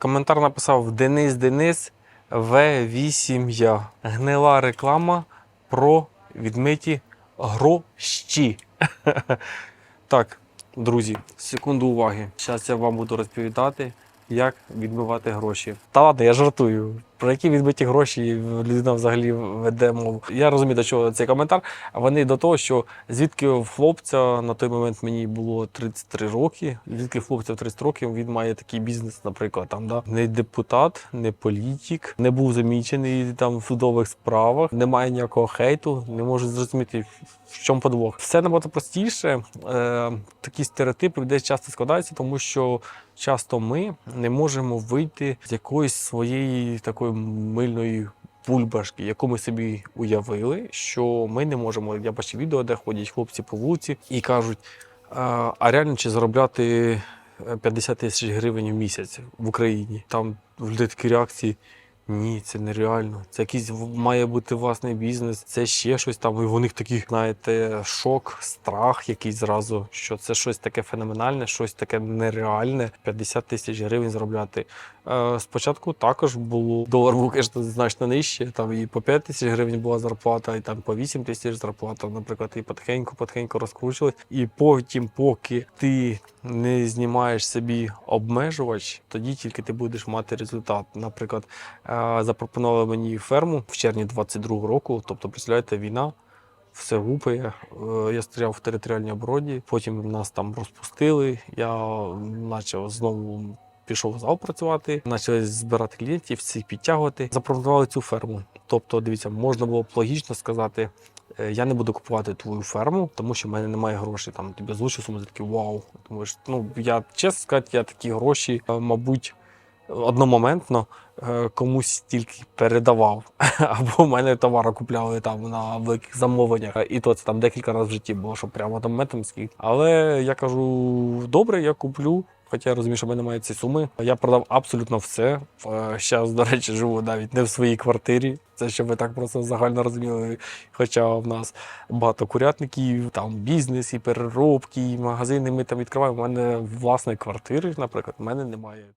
Коментар написав Денис Денис В8 я. Гнила реклама про відмиті гроші. так, друзі, секунду уваги. Зараз я вам буду розповідати, як відмивати гроші. Та ладно, я жартую. Про які відбиті гроші людина взагалі веде мову. Я розумію, до чого цей коментар. Вони до того, що звідки в хлопця на той момент мені було 33 роки. Звідки хлопця в 30 років він має такий бізнес, наприклад, там да не депутат, не політик, не був замічений там в судових справах, немає ніякого хейту, не можу зрозуміти в чому подвох. Все набагато простіше. Е, такі стереотипи десь часто складаються, тому що часто ми не можемо вийти з якоїсь своєї такої мильної бульбашки, яку ми собі уявили, що ми не можемо. Я бачив відео, де ходять хлопці по вулиці і кажуть: а, реально чи заробляти е, 50 тисяч гривень в місяць в Україні? Там в людей такі реакції. Ні, це нереально. Це якийсь має бути власний бізнес, це ще щось там. І у них такий, знаєте, шок, страх якийсь зразу, що це щось таке феноменальне, щось таке нереальне. 50 тисяч гривень заробляти. Е, спочатку також було долар був, звісно, значно нижче. Там і по 5 тисяч гривень була зарплата, і там по 8 тисяч зарплата, наприклад, і потихеньку, потихеньку розкручувалась. І потім, поки ти не знімаєш собі обмежувач, тоді тільки ти будеш мати результат. Наприклад, е, запропонували мені ферму в червні 22-го року. Тобто, представляєте, війна. Все гупає. Е, Я стояв в територіальній обороні, потім нас там розпустили. Я почав знову пішов в зал працювати, почали збирати клієнтів, всіх підтягувати. Запропонували цю ферму. Тобто, дивіться, можна було б логічно сказати. Е, Я не буду купувати твою ферму, тому що в мене немає грошей. Там тобі озвучив суму, ти такий вау. Думаєш, ну я чесно сказати, я такі гроші, е, мабуть, одномоментно е, комусь тільки передавав. Або в мене товари купляли там на великих замовленнях. І то це там декілька разів в житті було, що прямо одномоментом скільки. Але я кажу, добре, я куплю. Хоча я розумію, що в мене немає цієї суми. Я продав абсолютно все. Зараз, до речі, живу навіть не в своїй квартирі. Це щоб ви так просто загально розуміли. Хоча в нас багато курятників, там бізнес, і переробки, і магазини ми там відкриваємо. У мене власної квартири, наприклад, в мене немає.